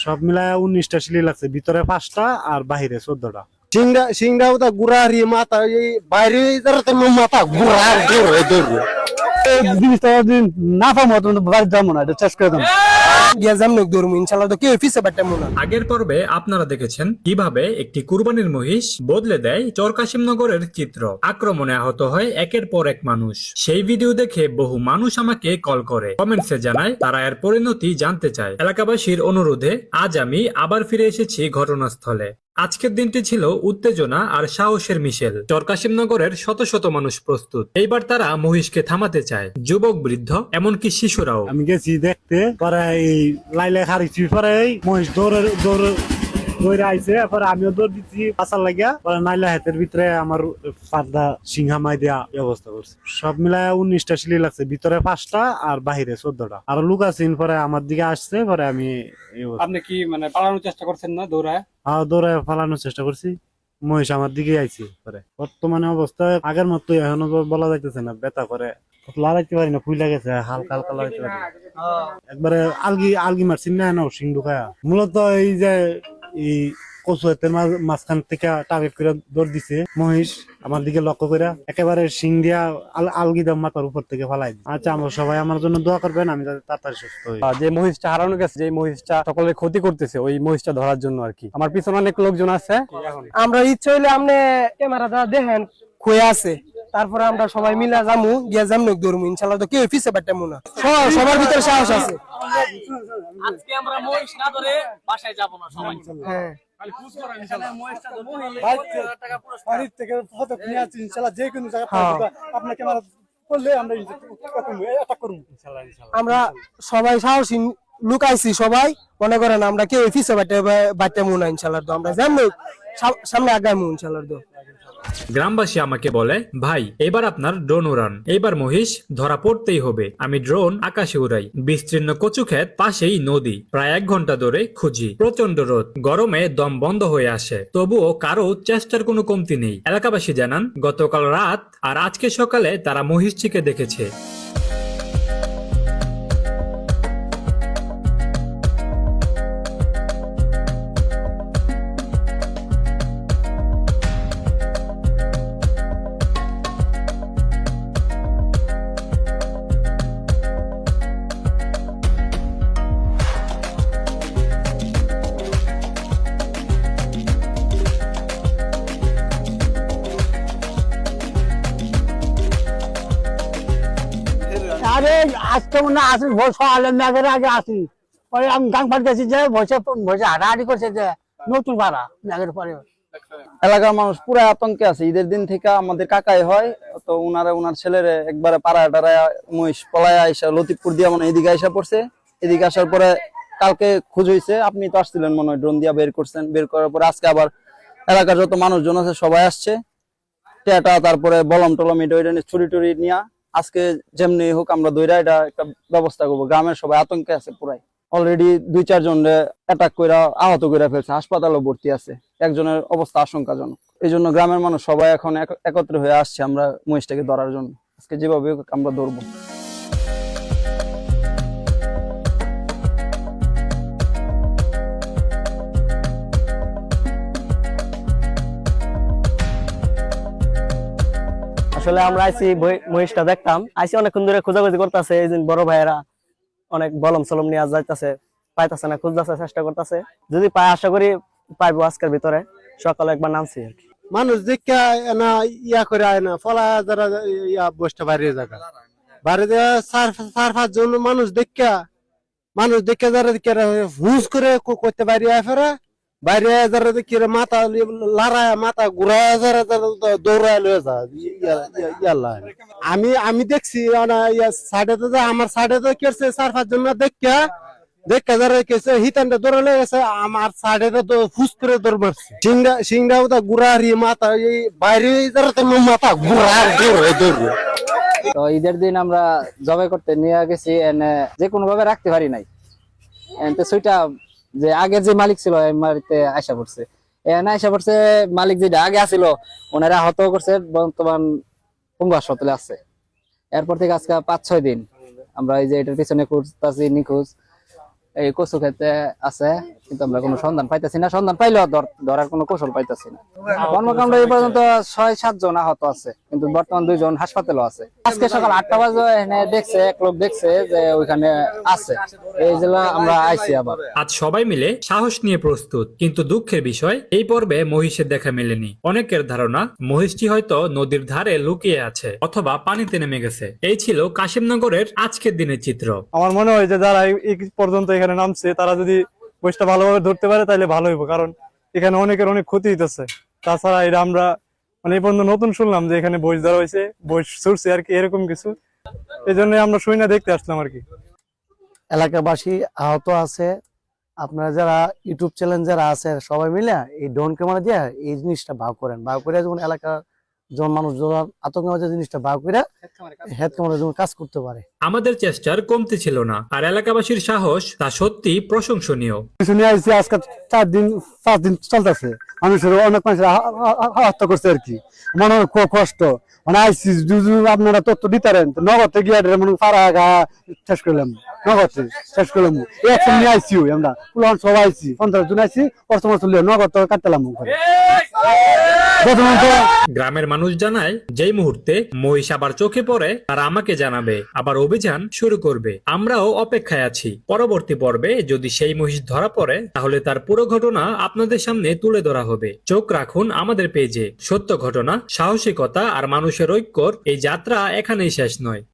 সব মিলায় উনিশটা সিলি লাগছে ভিতরে পাঁচটা আর বাহিরে চোদ্দটা। সিংড়া মাথা এই বাইরে যারা মাথা জিনিসটা না পাবো তুমি বাড়ি যাব না এটা চেষ্টা করে গিয়া ইনশাআল্লাহ তো বাট্টা আগের পর্বে আপনারা দেখেছেন কীভাবে একটি কুরবানির মহিষ বদলে দেয় চরকাশিমনগরের চিত্র। আক্রমণে আহত হয় একের পর এক মানুষ। সেই ভিডিও দেখে বহু মানুষ আমাকে কল করে। কমেন্টসে জানায়, তারা এর পরিণতি জানতে চায়। এলাকাবাসীর অনুরোধে আজ আমি আবার ফিরে এসেছি ঘটনাস্থলে। আজকের দিনটি ছিল উত্তেজনা আর সাহসের মিশেল। চরকাশিম নগরের শত শত মানুষ প্রস্তুত। এইবার তারা মহিষকে থামাতে চায়। যুবক, বৃদ্ধ, এমনকি শিশুরাও। আমি গেছি দেখতে, পরে লাইলে হারিছি, পরে মহিষ দৌড়ে দৌড়ে দৌড়ে আইছে পরে আমিও দৌড় দিচ্ছি পাশার লাগিয়া পরে নাইলা হাতের ভিতরে আমার পার্দা সিংহা মাই দেয়া ব্যবস্থা করছে। সব মিলায় উনিশটা সিলি লাগছে ভিতরে পাঁচটা আর বাহিরে চোদ্দটা। আর লুক আছেন পরে আমার দিকে আসছে পরে আমি অবস্থা। আপনি কি মানে পালানোর চেষ্টা করছেন না দৌড়ায়? আহ, দৌড়ে ফালানোর চেষ্টা করছি। মহিষ আমার দিকে আইছি পরে। বর্তমানে অবস্থায় আগের মতো এখনও বলা যাইতেছে না ব্যথা করে। লড়াইতে পারি না ফুইলা গেছে হালকা হালকা লড়াইতে পারি একবারে আলগি আলগি মারছি না না সিং ঢুকায়া। মূলত এই যে এই মাঝখান থেকে টার্গেট করে দৌড় দিছে। মহিষ আমার দিকে লক্ষ্য করে একেবারে সিং দিয়া মাথার উপর থেকে ফালাই আচ্ছা আমরা সবাই আমার জন্য দোয়া করবেন আমি যাতে তাড়াতাড়ি সুস্থ হই। যে মহিষটা হারানো গেছে যে মহিষটা সকলের ক্ষতি করতেছে ওই মহিষটা ধরার জন্য আর কি। আমার পিছনে অনেক লোকজন আছে। আমরা ইচ্ছা হইলে আপনি ক্যামেরাটা দেখেন খুয়ে আছে। তারপরে আমরা সবাই মিলা যামু গিয়া জামনুক দৌড়মু ইনশাল্লাহ তো কেউ ফিসে বাট্টা মনে সবার সবার ভিতরে সাহস আছে। আজকে আমরা মহিষ না ধরে বাসায় যাব না সবাই। হ্যাঁ। আমরা সাহসী লুকাইছি সবাই। মনে করেন আমরা কেউ ফিসে বাট্টা বাট্টা মনে ইনশাল্লাহ তো। আমরা সা- সামনে আগামু ইনশাল্লাহ গ্রামবাসী আমাকে বলে, ভাই, এবার আপনার ড্রোন উড়ান। এইবার মহিষ, ধরা পড়তেই হবে। আমি ড্রোন আকাশে উড়াই। বিস্তীর্ণ কচু ক্ষেত, পাশেই নদী। প্রায় এক ঘণ্টা ধরে খুঁজি। প্রচণ্ড রোদ। গরমে দম বন্ধ হয়ে আসে। তবুও কারও চেষ্টার কোনো কমতি নেই। এলাকাবাসী জানান, গতকাল রাত আর আজকে সকালে তারা মহিষটিকে দেখেছে। আরে, আজকে মনে আসি ভোর সকালে মেঘের আগে আসি পরে আমি গান পাঠাচ্ছি যে, বসে বসে হাঁটাহাঁটি করছে যে, নতুন পাড়া, মেঘের পরে। এলাকার মানুষ পুরো আতঙ্কে আছে। ঈদের দিন থেকে আমাদের কাকাই হয়, তো উনারা, উনার ছেলেরে একবারে পাড়ায় টাড়ায় মহিষ পলায় আইসা লতিফপুর দিয়ে মানে এদিকে আইসা পড়ছে। এদিকে আসার পরে কালকে খোঁজ হয়েছে আপনি তো আসছিলেন মনে হয়, ড্রোন দিয়া বের করছেন। বের করার পরে আজকে আবার এলাকার যত মানুষজন আছে, সবাই আসছে। টেটা, তারপরে বলম টলম, এটা ছুরি টুরি নিয়ে আজকে যেমনি হোক আমরা দইরা এটা একটা ব্যবস্থা করব। গ্রামের সবাই আতঙ্কে আছে পুরাই। অলরেডি দুই চারজন অ্যাটাক করে আহত করে ফেলছে, হাসপাতালে ভর্তি আছে। একজনের অবস্থা আশঙ্কাজনক। এই জন্য গ্রামের মানুষ সবাই এখন একত্র হয়ে আসছে আমরা মহিষটাকে ধরার জন্য। আজকে যেভাবে আমরা ধরবো। আসলে আমরা আইসি মহিষটা দেখতাম। আইসি অনেকক্ষণ ধরে খোঁজাখুঁজি করতেছে, এই বড় ভাইয়েরা অনেক বলম সলম নিয়ে যাইতাছে, পাইতাছে না, খুঁজতেছে, চেষ্টা করতেছে। যদি পাই আশা করি পাইবো আজকের ভিতরে। সকালে একবার নামছি আর কি। মানুষ দেখা না, ইয়া করে আয় না, ফলা যারা ইয়া বসতে বাইরে জায়গা বাইরে চার মানুষ দেখা মানুষ দেখে যারা হুঁস করে করতে বাইরে আয় ফেরা। বাইরে যারা দেখে মাথা লাড়ায় মাথা ঘুরায় যারা দৌড়ায় লয়ে ইয়া- ইয়া- ইয়াল্লা। আমি আমি দেখছি সাইডে তো আমার সাইডে তো কেছে চার, পাঁচ জন দেখা দেখে যারা কেছে হিতানটা দৌড়ালে গেছে, আমার সাইডে তো ফুস করে দৌড় মারছে। সিংড়া সিংড়া ওটা গুড়ারি মাথা, এই বাইরে যারা তো মাথা ঘুরার দৌড়ে দৌড়ে তো ঈদের দিন আমরা জবাই করতে নিয়ে গেছি, এনে যে কোনো ভাবে রাখতে পারি নাই। এনতে সুইটা যে আগে যে মালিক ছিল মালিকতে আয়সা পড়ছে। এনে আয়সা পড়ছে, মালিক যেটা আগে আছিল, ওনারা আহত করছে, বর্তমান পঙ্গু হাসপাতালে আছে। এরপর থেকে আজকে পাঁচ, ছয় দিন আমরা এই যে এটার পিছনে খুঁজতেছি, নিখোঁজ, এই কচু খেতে আছে। কিন্তু আমরা কোনো সন্ধান পাইতেছি না। সন্ধান পাইলেও ধরার কোনো কৌশল পাইতেছি না। কর্মকাণ্ড এই পর্যন্ত ছয় সাত জন আহত আছে কিন্তু বর্তমান দুইজন হাসপাতালও আছে। আজকে সকাল আটটা বাজে এখানে দেখছে এক লোক দেখছে যে ওইখানে আছে। এই জন্য আমরা আইছি আবার। আজ সবাই মিলে সাহস নিয়ে প্রস্তুত কিন্তু দুঃখের বিষয় এই পর্বে মহিষের দেখা মেলেনি। অনেকের ধারণা মহিষটি হয়তো নদীর ধারে লুকিয়ে আছে অথবা পানিতে নেমে গেছে। এই ছিল কাশিমনগরের আজকের দিনের চিত্র। আমার মনে হয় যে যারা এই পর্যন্ত এখানে নামছে তারা যদি মহিষটা ভালোভাবে ধরতে পারে তাহলে ভালো হইব। কারণ এখানে অনেকের অনেক ক্ষতি হইতেছে। তাছাড়া এটা আমরা মানে এই পর্যন্ত নতুন শুনলাম যে এখানে বইস ধরা হয়েছে বইস ছুটছে আর কি, এরকম কিছু। এই জন্য আমরা শুই না, দেখতে আসলাম আর কি। এলাকাবাসী আহত আছে। আপনারা যারা ইউটিউব চ্যানেল যারা আছে, সবাই মিলে এই ড্রোন ক্যামেরা দিয়ে এই জিনিসটা ভাগ করেন। ভাগ করে যেমন এলাকা মানুষ জিনিসটা ভাগ করে হেড ক্যামেরা যেমন কাজ করতে পারে। আমাদের চেষ্টার কমতি ছিল না আর এলাকাবাসীর সাহস তা সত্যি প্রশংসনীয়। আজকে চার দিন পাঁচ দিন চলতেছে। মানুষের অনেক মানুষের করছে আর কি। মনে হয় খুব কষ্ট। মানে আইসি আপনারা তথ্য দিতারেন তো নগদ গিয়ে মনে পাড়া গা শেষ করলাম। নগদ শেষ করলাম। একশো নিয়ে আইসিও আমরা। পুলান সব আইসি পঞ্চাশ জন আইসি কষ্ট মষ্ট নগদ কাটতালাম গ্রামের মানুষ জানায়, যেই মুহূর্তে মহিষ আবার চোখে পড়ে, তারা আমাকে জানাবে, আবার অভিযান শুরু করবে। আমরাও অপেক্ষায় আছি। পরবর্তী পর্বে যদি সেই মহিষ ধরা পড়ে, তাহলে তার পুরো ঘটনা আপনাদের সামনে তুলে ধরা হবে। চোখ রাখুন আমাদের পেজে। সত্য ঘটনা, সাহসিকতা আর মানুষের ঐক্যর এই যাত্রা এখানেই শেষ নয়।